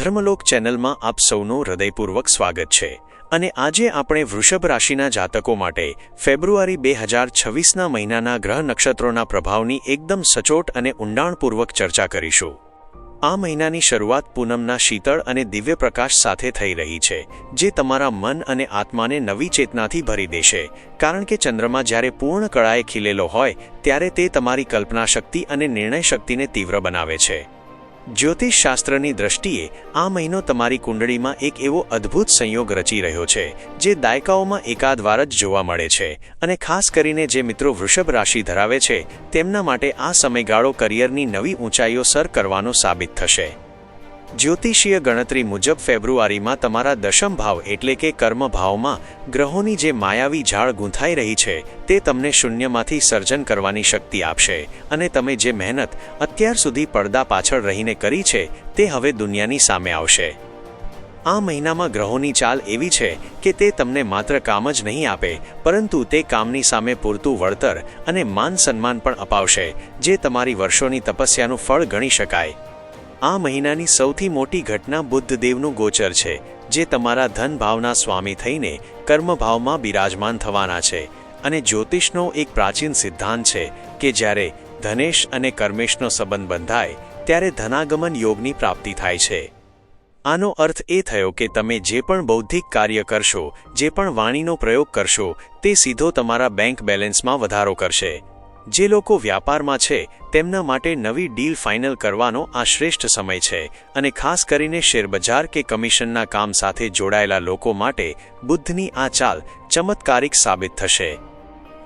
ધર્મલોક ચેનલમાં આપ સૌનું હૃદયપૂર્વક સ્વાગત છે. અને આજે આપણે વૃષભ રાશિના જાતકો માટે ફેબ્રુઆરી બે હજાર છવ્વીસના મહિનાના ગ્રહ નક્ષત્રોના પ્રભાવની એકદમ સચોટ અને ઊંડાણપૂર્વક ચર્ચા કરીશું. આ મહિનાની શરૂઆત પૂનમના શીતળ અને દિવ્ય પ્રકાશ સાથે થઈ રહી છે, જે તમારા મન અને આત્માને નવી ચેતનાથી ભરી દેશે. કારણ કે ચંદ્રમા જ્યારે પૂર્ણ કળાએ ખીલેલો હોય, ત્યારે તે તમારી કલ્પના શક્તિ અને નિર્ણય શક્તિને તીવ્ર બનાવે છે. જ્યોતિષશાસ્ત્રની દ્રષ્ટિએ આ મહિનો તમારી કુંડળીમાં એક એવો અદ્ભુત સંયોગ રચી રહ્યો છે, જે દાયકાઓમાં એકાદ વાર જ જોવા મળે છે અને ખાસ કરીને જે મિત્રો વૃષભ રાશિ ધરાવે છે, તેમના માટે આ સમયગાળો કરિયરની નવી ઊંચાઈઓ સર કરવાનો સાબિત થશે. જ્યોતિષીય ગણતરી મુજબ ફેબ્રુઆરીમાં તમારા દશમ ભાવ એટલે કે કર્મ ભાવમાં ગ્રહોની જે માયાવી ઝાડ ગૂંથાઈ રહી છે, તે તમને શૂન્યમાંથી સર્જન કરવાની શક્તિ આપશે અને તમે જે મહેનત અત્યાર સુધી પડદા પાછળ રહીને કરી છે, તે હવે દુનિયાની સામે આવશે. આ મહિનામાં ગ્રહોની ચાલ એવી છે કે તે તમને માત્ર કામ જ નહીં આપે, પરંતુ તે કામની સામે પૂરતું વળતર અને માન સન્માન પણ અપાવશે, જે તમારી વર્ષોની તપસ્યાનું ફળ ગણી શકાય. આ મહિનાની સૌથી મોટી ઘટના બુદ્ધદેવનું ગોચર છે, જે તમારા ધન ભાવના સ્વામી થઈને કર્મભાવમાં બિરાજમાન થવાના છે. અને જ્યોતિષનો એક પ્રાચીન સિદ્ધાંત છે કે જ્યારે ધનેશ અને કર્મેશનો સંબંધ બંધાય, ત્યારે ધનાગમન યોગની પ્રાપ્તિ થાય છે. આનો અર્થ એ થયો કે તમે જે પણ બૌદ્ધિક કાર્ય કરશો, જે પણ વાણીનો પ્રયોગ કરશો, તે સીધો તમારા બેંક બેલેન્સમાં વધારો કરશે. જે લોકો વ્યાપારમાં છે, તેમના માટે નવી ડીલ ફાઇનલ કરવાનો આ શ્રેષ્ઠ સમય છે અને ખાસ કરીને શેરબજાર કે કમિશનના કામ સાથે જોડાયેલા લોકો માટે બુદ્ધની આ ચાલ ચમત્કારિક સાબિત થશે.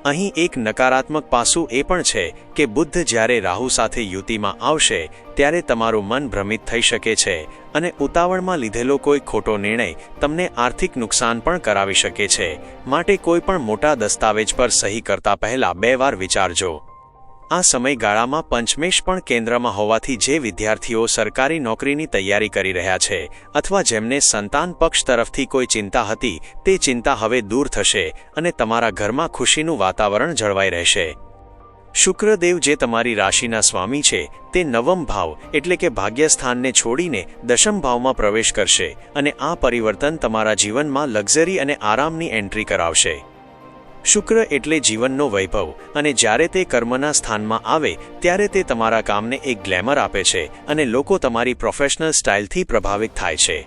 અહીં એક નકારાત્મક પાસું એ પણ છે કે બુદ્ધ જ્યારે રાહુ સાથે યુતિમાં આવશે, ત્યારે તમારું મન ભ્રમિત થઈ શકે છે અને ઉતાવળમાં લીધેલો કોઈ ખોટો નિર્ણય તમને આર્થિક નુકસાન પણ કરાવી શકે છે. માટે કોઈ પણ મોટા દસ્તાવેજ પર સહી કરતા પહેલા બે વાર વિચારજો. આ સમયગાળામાં પંચમેશ પણ કેન્દ્રમાં હોવાથી જે વિદ્યાર્થીઓ સરકારી નોકરીની તૈયારી કરી રહ્યા છે અથવા જેમને સંતાન પક્ષ તરફથી કોઈ ચિંતા હતી, તે ચિંતા હવે દૂર થશે અને તમારા ઘરમાં ખુશીનું વાતાવરણ જળવાઈ રહેશે. શુક્રદેવ જે તમારી રાશિના સ્વામી છે, તે નવમ ભાવ એટલે કે ભાગ્યસ્થાનને છોડીને દશમ ભાવમાં પ્રવેશ કરશે અને આ પરિવર્તન તમારા જીવનમાં લક્ઝરી અને આરામની એન્ટ્રી કરાવશે. શુક્ર એટલે જીવનનો વૈભવ, અને જ્યારે તે કર્મના સ્થાનમાં આવે, ત્યારે તે તમારા કામને એક ગ્લેમર આપે છે, અને લોકો તમારી પ્રોફેશનલ સ્ટાઇલથી પ્રભાવિત થાય છે.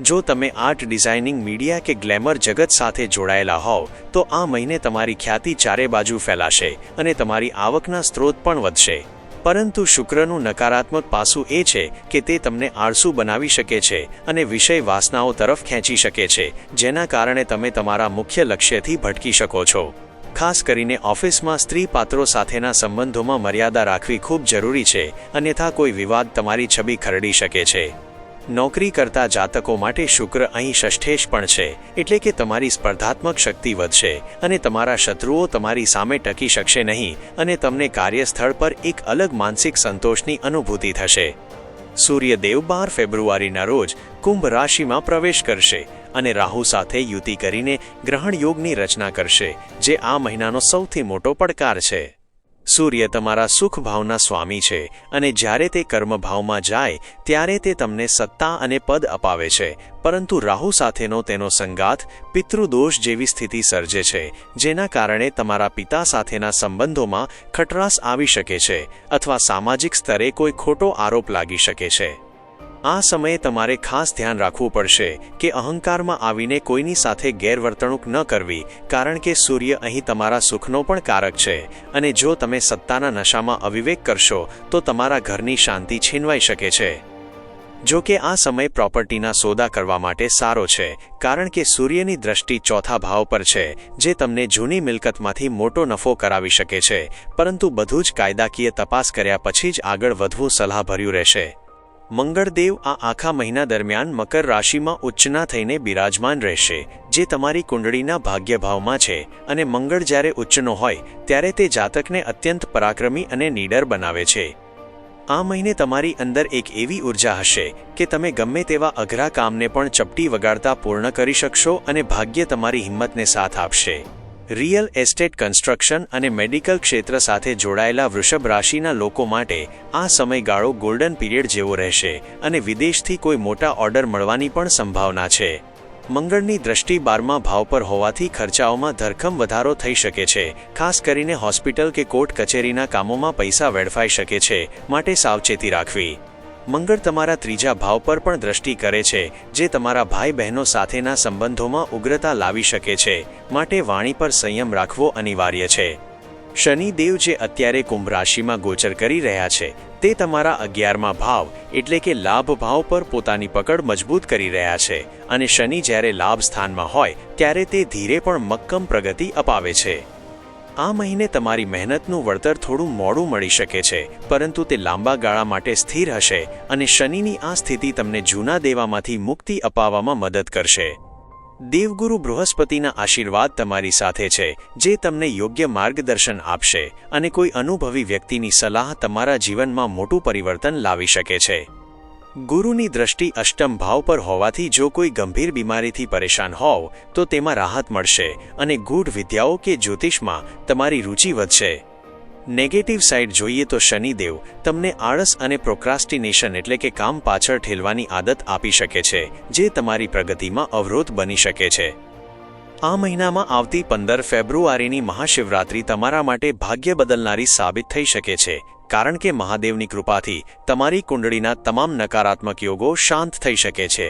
જો તમે આર્ટ ડિઝાઇનિંગ મીડિયા કે ગ્લેમર જગત સાથે જોડાયેલા હોવ, તો આ મહિને તમારી ખ્યાતિ ચારે બાજુ ફેલાશે, અને તમારી આવકના સ્ત્રોત પણ વધશે. પરંતુ શુક્રનું નકારાત્મક પાસું એ છે કે તે તમને આળસુ બનાવી શકે છે અને વિષય વાસનાઓ તરફ ખેંચી શકે છે, જેના કારણે તમે તમારા મુખ્ય લક્ષ્યથી ભટકી શકો છો. ખાસ કરીને ઓફિસમાં સ્ત્રી પાત્રો સાથેના સંબંધોમાં મર્યાદા રાખવી ખૂબ જરૂરી છે, અન્યથા કોઈ વિવાદ તમારી છબી ખરડી શકે છે. નોકરી કરતા જાતકો માટે શુક્ર અહીં ષષ્ઠેશ પણ છે, એટલે કે તમારી સ્પર્ધાત્મક શક્તિ વધશે અને તમારા શત્રુઓ તમારી સામે ટકી શકશે નહીં અને તમને કાર્યસ્થળ પર એક અલગ માનસિક સંતોષની અનુભૂતિ થશે. સૂર્યદેવ બાર ફેબ્રુઆરીના રોજ કુંભ રાશિમાં પ્રવેશ કરશે અને રાહુ સાથે યુતિ કરીને ગ્રહણ યોગની રચના કરશે, જે આ મહિનાનો સૌથી મોટો પડકાર છે. સૂર્ય તમારા સુખ ભાવના સ્વામી છે અને જ્યારે તે કર્મભાવમાં જાય, ત્યારે તે તમને સત્તા અને પદ અપાવે છે. પરંતુ રાહુ સાથેનો તેનો સંગાત પિતૃદોષ જેવી સ્થિતિ સર્જે છે, જેના કારણે તમારા પિતા સાથેના સંબંધોમાં ખટરાસ આવી શકે છે, અથવા સામાજિક સ્તરે કોઈ ખોટો આરોપ લાગી શકે છે. આ સમયે તમારે ખાસ ધ્યાન રાખવું પડશે કે અહંકારમાં આવીને કોઈની સાથે ગેરવર્તણૂક ન કરવી, કારણ કે સૂર્ય અહીં તમારા સુખનો પણ કારક છે. અને જો તમે સત્તાના નશામાં અવિવેક કરશો, તો તમારા ઘરની શાંતિ છીનવાઈ શકે છે. જો કે આ સમય પ્રોપર્ટીના સોદા કરવા માટે સારો છે, કારણ કે સૂર્યની દ્રષ્ટિ ચોથા ભાવ પર છે, જે તમને જૂની મિલકતમાંથી મોટો નફો કરાવી શકે છે, પરંતુ બધું જ કાયદાકીય તપાસ કર્યા પછી જ આગળ વધવું સલાહભર્યું રહેશે. મંગળદેવ આ આખા મહિના દરમિયાન મકર રાશિમાં ઉચ્ચના થઈને બિરાજમાન રહેશે, જે તમારી કુંડળીના ભાગ્યભાવમાં છે અને મંગળ જ્યારે ઉચ્ચનો હોય, ત્યારે તે જાતકને અત્યંત પરાક્રમી અને નીડર બનાવે છે. આ મહિને તમારી અંદર એક એવી ઊર્જા હશે કે તમે ગમે તેવા અઘરા કામને પણ ચપટી વગાડતા પૂર્ણ કરી શકશો અને ભાગ્ય તમારી હિંમતને સાથ આપશે. રિયલ એસ્ટેટ કન્સ્ટ્રક્શન અને મેડિકલ ક્ષેત્ર સાથે જોડાયેલા વૃષભ રાશિના લોકો માટે આ સમયગાળો ગોલ્ડન પીરિયડ જેવો રહેશે અને વિદેશથી કોઈ મોટા ઓર્ડર મળવાની પણ સંભાવના છે. મંગળની દ્રષ્ટિ બારમાં ભાવ પર હોવાથી ખર્ચાઓમાં ધરખમ વધારો થઈ શકે છે, ખાસ કરીને હોસ્પિટલ કે કોર્ટ કચેરીના કામોમાં પૈસા વેડફાઈ શકે છે, માટે સાવચેતી રાખવી. મંગળ તમારા ત્રીજા ભાવ પર પણ દ્રષ્ટિ કરે છે, જે તમારા ભાઈ બહેનો સાથેના સંબંધોમાં ઉગ્રતા લાવી શકે છે, માટે વાણી પર સંયમ રાખવો અનિવાર્ય છે. શનિદેવ જે અત્યારે કુંભ રાશિમાં ગોચર કરી રહ્યા છે, તે તમારા અગિયારમા ભાવ, એટલે કે લાભ ભાવ પર પોતાની પકડ મજબૂત કરી રહ્યા છે, અને શનિ જ્યારે લાભ સ્થાનમાં હોય, ત્યારે તે ધીરે પણ મક્કમ પ્રગતિ અપાવે છે. આ મહિને તમારી મહેનતનું વળતર થોડું મોડું મળી શકે છે, પરંતુ તે લાંબા ગાળા માટે સ્થિર હશે અને શનિની આ સ્થિતિ તમને જૂના દેવામાંથી મુક્તિ અપાવવામાં મદદ કરશે. દેવગુરુ બૃહસ્પતિના આશીર્વાદ તમારી સાથે છે, જે તમને યોગ્ય માર્ગદર્શન આપશે અને કોઈ અનુભવી વ્યક્તિની સલાહ તમારા જીવનમાં મોટું પરિવર્તન લાવી શકે છે. ગુરુની દ્રષ્ટિ અષ્ટમ ભાવ પર હોવાથી જો કોઈ ગંભીર બીમારીથી પરેશાન હોવ, તો તેમાં રાહત મળશે અને ગૂઢ વિદ્યાઓ કે જ્યોતિષમાં તમારી રુચિ વધશે. નેગેટિવ સાઇડ જોઈએ તો શનિદેવ તમને આળસ અને પ્રોક્રાસ્ટિનેશન એટલે કે કામ પાછળ ઠેલવાની આદત આપી શકે છે, જે તમારી પ્રગતિમાં અવરોધ બની શકે છે. આ મહિનામાં આવતી પંદર ફેબ્રુઆરીની મહાશિવરાત્રિ તમારા માટે ભાગ્ય બદલનારી સાબિત થઈ શકે છે કારણ કે મહાદેવની કૃપાથી તમારી કુંડળીના તમામ નકારાત્મક યોગો શાંત થઈ શકે છે.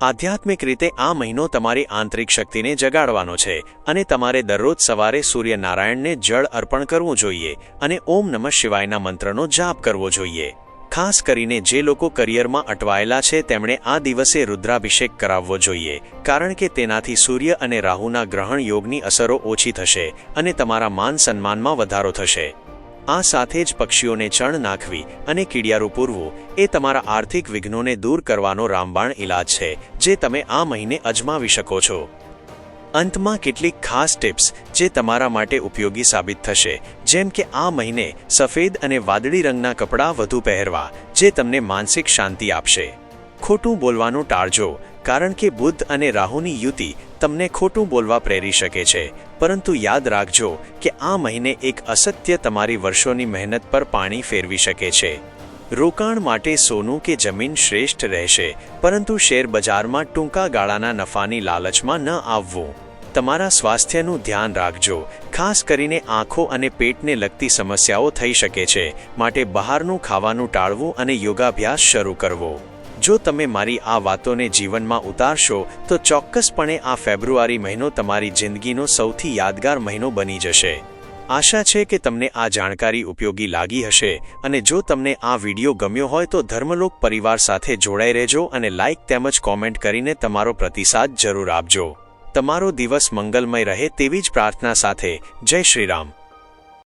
આધ્યાત્મિક રીતે આ મહિનો તમારી આંતરિક શક્તિને જગાડવાનો છે અને તમારે દરરોજ સવારે સૂર્યનારાયણને જળ અર્પણ કરવું જોઈએ અને ઓમ નમઃ શિવાયના મંત્રનો જાપ કરવો જોઈએ. ખાસ કરીને જે લોકો કરિયરમાં અટવાયેલા છે તેમણે આ દિવસે રુદ્રાભિષેક કરાવવો જોઈએ, કારણ કે તેનાથી સૂર્ય અને રાહુના ગ્રહણ યોગની અસરો ઓછી થશે અને તમારા માન સન્માનમાં વધારો થશે. આ સાથે જ પક્ષીઓને ચણ નાખવી અને કીડિયારું પૂરવું એ તમારા આર્થિક વિઘ્નોને દૂર કરવાનો રામબાણ ઇલાજ છે, જે તમે આ મહિને અજમાવી શકો છો. અંતમાં કેટલીક ખાસ ટિપ્સ જે તમારા માટે ઉપયોગી સાબિત થશે, જેમ કે આ મહિને સફેદ અને વાદળી રંગના કપડાં વધુ પહેરવા, જે તમને માનસિક શાંતિ આપશે. ખોટું બોલવાનું ટાળજો, કારણ કે બુદ્ધ અને રાહુની યુતિ તમને ખોટું બોલવા પ્રેરી શકે છે પરંતુ યાદ રાખજો કે આ મહિને એક અસત્ય તમારી વર્ષોની મહેનત પર પાણી ફેરવી શકે છે. રોકાણ માટે સોનું કે જમીન શ્રેષ્ઠ રહેશે, પરંતુ શેર બજારમાં ટૂંકા ગાળાના નફાની લાલચમાં ન આવવું. તમારા સ્વાસ્થ્યનું ધ્યાન રાખજો, ખાસ કરીને આંખો અને પેટને લગતી સમસ્યાઓ થઈ શકે છે, માટે બહારનું ખાવાનું ટાળવું અને યોગાભ્યાસ શરૂ કરવો. જો તમે મારી આ વાતોને જીવનમાં ઉતારશો, તો ચોક્કસપણે આ ફેબ્રુઆરી મહિનો તમારી જિંદગીનો સૌથી યાદગાર મહિનો બની જશે. આશા છે કે તમને આ જાણકારી ઉપયોગી લાગી હશે, અને જો તમને આ વિડિયો ગમ્યો હોય તો ધર્મલોક પરિવાર સાથે જોડાઈ રહેજો અને લાઇક તેમજ કોમેન્ટ કરીને તમારો પ્રતિસાદ જરૂર આપજો. તમારો દિવસ મંગલમય રહે તેવી જ પ્રાર્થના સાથે, જય શ્રીરામ.